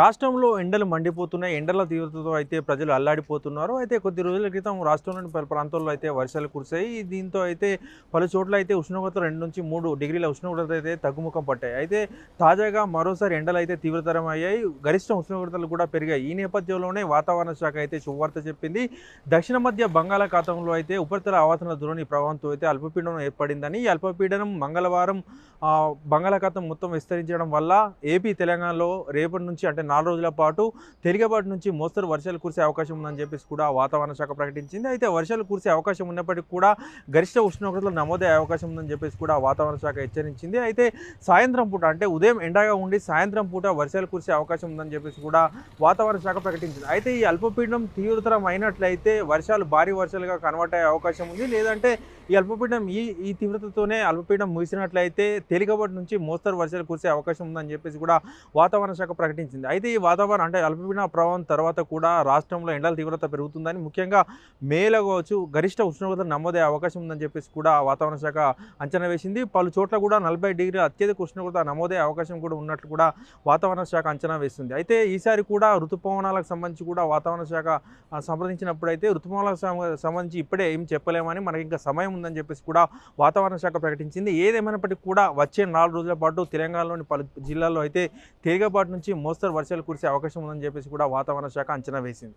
రాష్ట్రంలో ఎండలు మండిపోతున్నాయి. ఎండల తీవ్రతతో అయితే ప్రజలు అల్లాడిపోతున్నారు. అయితే కొద్ది రోజుల క్రితం రాష్ట్రంలోని పలు ప్రాంతాల్లో అయితే వర్షాలు కురిశాయి. దీంతో అయితే పలు చోట్ల అయితే ఉష్ణోగ్రత రెండు నుంచి మూడు డిగ్రీల ఉష్ణోగ్రత అయితే తగ్గుముఖం పట్టాయి. అయితే తాజాగా మరోసారి ఎండలు అయితే తీవ్రతరం అయ్యాయి గరిష్ట ఉష్ణోగ్రతలు కూడా పెరిగాయి. ఈ నేపథ్యంలోనే వాతావరణ శాఖ అయితే శుభవార్త చెప్పింది. దక్షిణ మధ్య బంగాళాఖాతంలో అయితే ఉపరితల ఆవాసన ధోరణి ప్రభావంతో అయితే అల్పపీడనం ఏర్పడిందని ఈ అల్పపీడనం మంగళవారం బంగాళాఖాతం మొత్తం విస్తరించడం వల్ల ఏపీ తెలంగాణలో రేపటి నుంచి అంటే నాలుగు రోజుల పాటు తేలికపాటి నుంచి మోస్తరు వర్షాలు కురిసే అవకాశం ఉందని చెప్పేసి కూడా వాతావరణ శాఖ ప్రకటించింది. అయితే వర్షాలు కురిసే అవకాశం ఉన్నప్పటికీ కూడా గరిష్ట ఉష్ణోగ్రతలు నమోదయ్యే అవకాశం ఉందని చెప్పేసి కూడా వాతావరణ శాఖ హెచ్చరించింది. అయితే సాయంత్రం పూట అంటే ఉదయం ఎండగా ఉండి సాయంత్రం పూట వర్షాలు కురిసే అవకాశం ఉందని చెప్పేసి కూడా వాతావరణ శాఖ ప్రకటించింది. అయితే ఈ అల్పపీడనం తీవ్రతరం అయినట్లయితే వర్షాలు భారీ వర్షాలుగా కన్వర్ట్ అయ్యే అవకాశం ఉంది. లేదంటే ఈ అల్పపీడనం ఈ ఈ తీవ్రతతోనే అల్పపీడనం ముగిసినట్లయితే తేలికపాటి నుంచి మోస్తరు వర్షాలు కురిసే అవకాశం ఉందని చెప్పేసి కూడా వాతావరణ శాఖ ప్రకటించింది. అయితే ఈ వాతావరణం అంటే అల్పపీడన ప్రభావం తర్వాత కూడా రాష్ట్రంలో ఎండల తీవ్రత పెరుగుతుందని ముఖ్యంగా మేలో కావచ్చు గరిష్ట ఉష్ణోగ్రత నమోదయ్యే అవకాశం ఉందని చెప్పేసి కూడా వాతావరణ శాఖ అంచనా వేసింది. పలు చోట్ల కూడా నలభై డిగ్రీ అత్యధిక ఉష్ణోగ్రత నమోదయ్యే అవకాశం కూడా ఉన్నట్లు కూడా వాతావరణ శాఖ అంచనా వేస్తుంది అయితే ఈసారి కూడా ఋతుపవనాలకు సంబంధించి కూడా వాతావరణ శాఖ సంప్రదించినప్పుడైతే సంప్రదించినప్పుడు అయితే ఋతుపవనాలకు సంబంధించి ఇప్పుడే ఏం చెప్పలేమని మనకి ఇంకా సమయం ఉందని చెప్పేసి కూడా వాతావరణ శాఖ ప్రకటించింది. ఏదేమైనప్పటికీ కూడా వచ్చే నాలుగు రోజుల పాటు తెలంగాణలోని పలు జిల్లాల్లో అయితే తేలికపాటి నుంచి మోస్తరు వర్షాలు కురిసే అవకాశం ఉందని చెప్పేసి కూడా వాతావరణ శాఖ అంచనా వేసింది.